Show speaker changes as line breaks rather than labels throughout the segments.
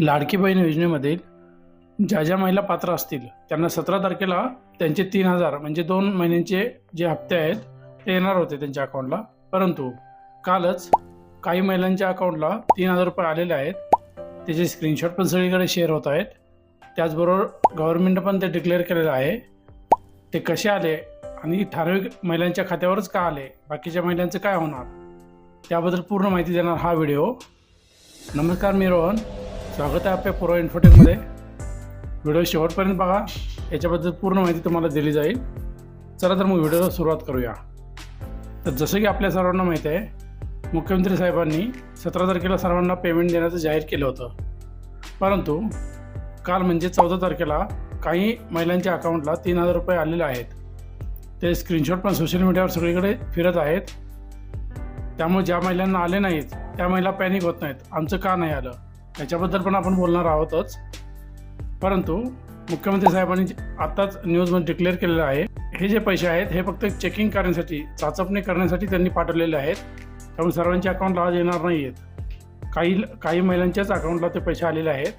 लाडकी बहीण योजनेमधील ज्या ज्या महिला पात्र असतील त्यांना सतरा तारखेला त्यांचे तीन हजार म्हणजे दोन महिन्यांचे जे हप्ते आहेत ते येणार होते त्यांच्या अकाउंटला परंतु कालच काही महिलांच्या अकाउंटला तीन हजार रुपये आलेले आहेत. त्याचे स्क्रीनशॉट पण सगळीकडे शेअर होत आहेत. त्याचबरोबर गव्हर्नमेंटनं पण ते डिक्लेअर केलेलं आहे. ते कसे आले आणि ठराविक महिलांच्या खात्यावरच का आले? बाकीच्या महिलांचं काय होणार? त्याबद्दल पूर्ण माहिती देणार हा व्हिडिओ. नमस्कार मी रोहन. स्वागत आहे आपल्या पुरो इन्फोटेकमध्ये. व्हिडिओ शेवटपर्यंत बघा. याच्याबद्दल पूर्ण माहिती तुम्हाला दिली जाईल. चला तर मग व्हिडिओला सुरुवात करूया. तर जसं की आपल्या सर्वांना माहीत आहे मुख्यमंत्री साहेबांनी सतरा तारखेला सर्वांना पेमेंट देण्याचं जाहीर केलं होतं. परंतु काल म्हणजे चौदा तारखेला काही महिलांच्या अकाउंटला तीन हजार रुपये आलेले आहेत. ते स्क्रीनशॉट पण सोशल मीडियावर सगळीकडे फिरत आहेत. त्यामुळे ज्या महिलांना आले नाहीत त्या महिला पॅनिक होत नाहीत. आमचं का नाही आलं? याच्याबद्दल पण आपण बोलणार आहोतच. परंतु मुख्यमंत्री साहेबांनी आत्ताच न्यूजमध्ये डिक्लेअर केलेलं आहे हे जे पैसे आहेत हे फक्त चेकिंग करण्यासाठी चाचपणी करण्यासाठी त्यांनी पाठवलेले आहेत. त्यामुळे सर्वांच्या अकाउंटला आज येणार नाही आहेत काही काही महिलांच्याच अकाउंटला ते पैसे आलेले आहेत.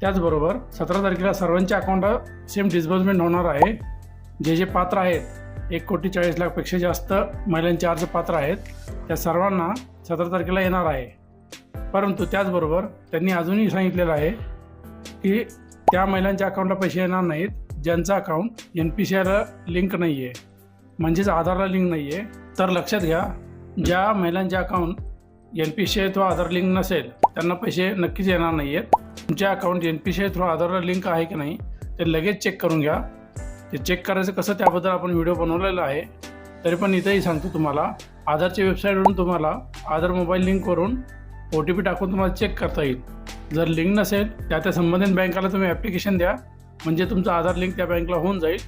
त्याचबरोबर सतरा तारखेला सर्वांच्या अकाउंटला सेम डिस्बर्समेंट होणार आहे. जे जे पात्र आहेत एक कोटी चाळीस लाखपेक्षा जास्त महिलांचे अर्ज पात्र आहेत. त्या सर्वांना सतरा तारखेला येणार आहे. परंतु त्याचबरोबर त्यांनी अजूनही सांगितलेलं आहे की त्या महिलांच्या अकाउंटला पैसे येणार नाहीत ज्यांचं अकाउंट एन पी सी आयला लिंक नाही आहे म्हणजेच आधारला लिंक नाही आहे तर लक्षात घ्या ज्या महिलांचे account N P C I through Aadhaar link नसेल त्यांना पैसे नक्कीच येणार नाही आहेत तुमच्या account N P C I through आधारला लिंक आहे की नाही ते लगेच चेक करून घ्या. ते चेक करायचं कसं त्याबद्दल आपण व्हिडिओ बनवलेला आहे तरी पण इथंही सांगतो तुम्हाला. आधारच्या वेबसाईटवरून तुम्हाला आधार मोबाईल लिंक करून ओ टी पी टाकून तुम्हाला चेक करता येईल. जर लिंक नसेल त्या त्या संबंधित बँकाला तुम्ही ॲप्लिकेशन द्या. म्हणजे तुमचं आधार लिंक त्या बँकला होऊन जाईल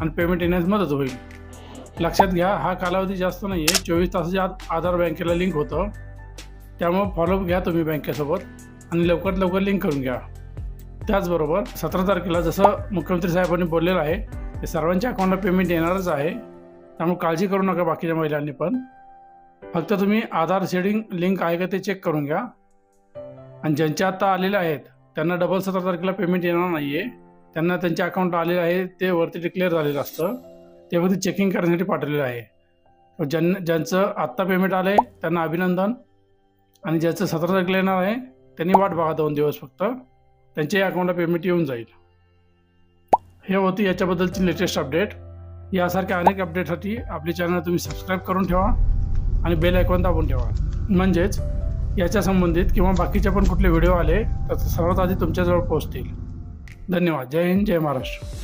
आणि पेमेंट येण्यास मदत होईल. लक्षात घ्या हा कालावधी जास्त नाही आहे चोवीस तासाच्या आत आधार बँकेला लिंक होतं. त्यामुळं फॉलोअप घ्या तुम्ही बँकेसोबत आणि लवकरात लवकर लिंक करून घ्या. त्याचबरोबर सतरा तारखेला जसं मुख्यमंत्री साहेबांनी बोललेलं आहे ते सर्वांच्या अकाउंटला पेमेंट येणारच आहे. त्यामुळे काळजी करू नका बाकीच्या महिलांनी पण. फक्त तुम्ही आधार शेडिंग लिंक आहे का ते चेक करून घ्या. आणि ज्यांच्या आत्ता आलेले आहेत त्यांना डबल सतरा तारखेला पेमेंट येणार नाही आहे त्यांना त्यांच्या अकाउंटला आलेलं आहे ते वरती डिक्लेअर झालेलं असतं. ते वरती चेकिंग करण्यासाठी पाठवलेलं आहे. ज्यां ज्यांचं आत्ता पेमेंट आलं आहे त्यांना अभिनंदन. आणि ज्याचं सतरा तारखेला येणार आहे त्यांनी वाट बघा दोन दिवस फक्त. त्यांच्या अकाउंटला पेमेंट येऊन जाईल. हे होती याच्याबद्दलची लेटेस्ट अपडेट यासारख्या अनेक अपडेटसाठी आपली चॅनल तुम्ही सबस्क्राईब करून ठेवा. आणि बेल आयकॉन दाबून ठेवा. म्हणजेच याच्या संबंधित किंवा बाकीचे पण कुठले व्हिडिओ आले तर सर्वात आधी तुमच्याजवळ पोहोचतील. धन्यवाद. जय हिंद जय महाराष्ट्र.